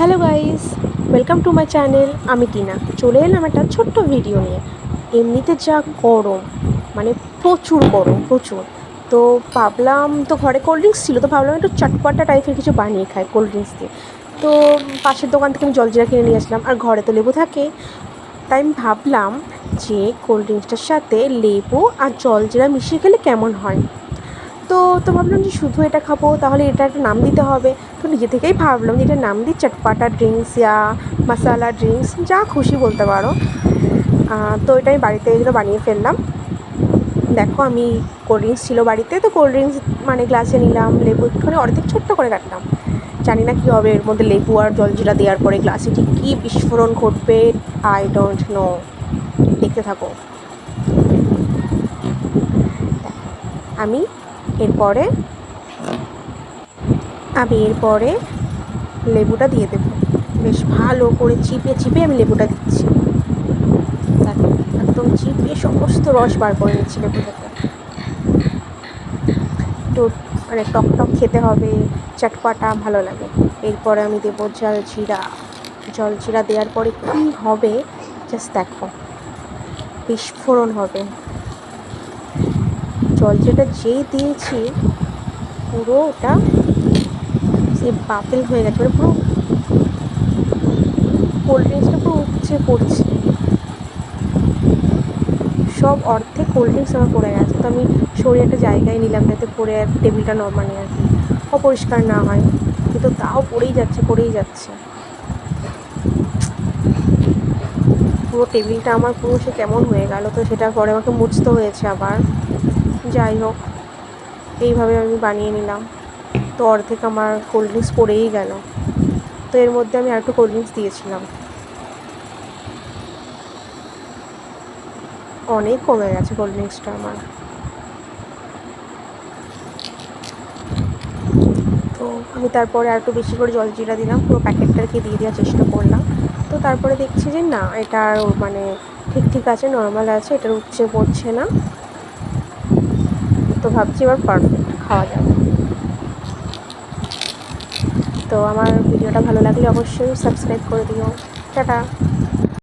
Hello guys welcome to my channel আমি টিনা। চলে এলাম একটা ছোট্ট ভিডিও নিয়ে। এমনিতে যা গরম মানে প্রচুর গরম, প্রচুর। তো ভাবলাম, তো ঘরে কোল্ড ড্রিঙ্কস ছিল, তো ভাবলাম একটু চটপটা টাইপের কিছু বানিয়ে খাই কোল্ড ড্রিঙ্কস দিয়ে। তো পাশের দোকান থেকে আমি জলজিরা কিনে নিয়ে আসলাম, আর ঘরে তো লেবু থাকে। তাই আমি ভাবলাম যে কোল্ড ড্রিঙ্কসটার সাথে লেবু আর জলজিরা মিশিয়ে খেলে কেমন হয়? তো তো ভাবলাম যে শুধু এটা খাব, তাহলে এটা একটা নাম দিতে হবে। তো নিজে থেকেই ভাবলাম যে এটা নাম দিই চটপাটা ড্রিঙ্কস ইয়া মশালা ড্রিঙ্কস যা খুশি বলতে পারো। তো এটা আমি বাড়িতে এগুলো বানিয়ে ফেললাম। দেখো আমি কোল্ড ড্রিঙ্কস ছিল বাড়িতে, তো কোল্ড ড্রিঙ্কস মানে গ্লাসে নিলাম, লেবু একটুখানি অর্ধেক ছোট্ট করে কাটলাম। জানি না কী হবে, এর মধ্যে লেবু আর জলজিরা দেওয়ার পরে গ্লাসে ঠিক কী বিস্ফোরণ ঘটবে আই ডোন্ট নো দেখতে থাকো। আমি এরপরে আমি এরপরে লেবুটা দিয়ে দেবো। বেশ ভালো করে চিপে চিপে আমি লেবুটা দিচ্ছি। একদম চিপে সমস্ত রস বার করে নিচ্ছি লেবু থেকে একটু মানে টক টক খেতে হবে, চটপাটা ভালো লাগে। এরপরে আমি দেবো জলজিরা জলজিরা দেওয়ার পরে কী হবে? জাস্ট দেখো। বিস্ফোরণ হবে। জলজিরাটা যেই দিয়েছি, পুরো ওটা সে বাতিল হয়ে গেছে মানে পুরো কোল্ড ড্রিঙ্কসটা পুরো উপচে পড়ছে। সব অর্ধে কোল্ড ড্রিঙ্কস আমার পড়ে গেছে। তো আমি সরিয়ে একটা জায়গায় নিলাম যাতে পড়ে আর টেবিলটা নর্মালি আর কি অপরিষ্কার না হয়। কিন্তু তাও পড়েই যাচ্ছে পড়েই যাচ্ছে। পুরো টেবিলটা আমার পুরো সে কেমন হয়ে গেল, তো সেটার পরে আমাকে মুছতে হয়েছে আবার। যাই হোক, এইভাবে আমি বানিয়ে নিলাম। তো অর্ধেক আমার কোল্ড ড্রিঙ্কস পড়েই গেল। তো এর মধ্যে আমি আর একটু কোল্ড ড্রিঙ্কস দিয়েছিলাম। অনেক কমে গেছে কোল্ড ড্রিঙ্কসটা আমার। তো আমি তারপরে আর একটু বেশি করে জলজিরা দিলাম, পুরো প্যাকেটটাকে দিয়ে দেওয়ার চেষ্টা করলাম। তো তারপরে দেখছি যে না, এটা মানে ঠিক ঠিক আছে নর্মাল আছে, এটার উচ্চে পড়ছে না। তো ভাবছি এবার পারফেক্ট খাওয়া যাবে তো আমার ভিডিওটা ভালো লাগলে অবশ্যই সাবস্ক্রাইব করে দিও। টাটা।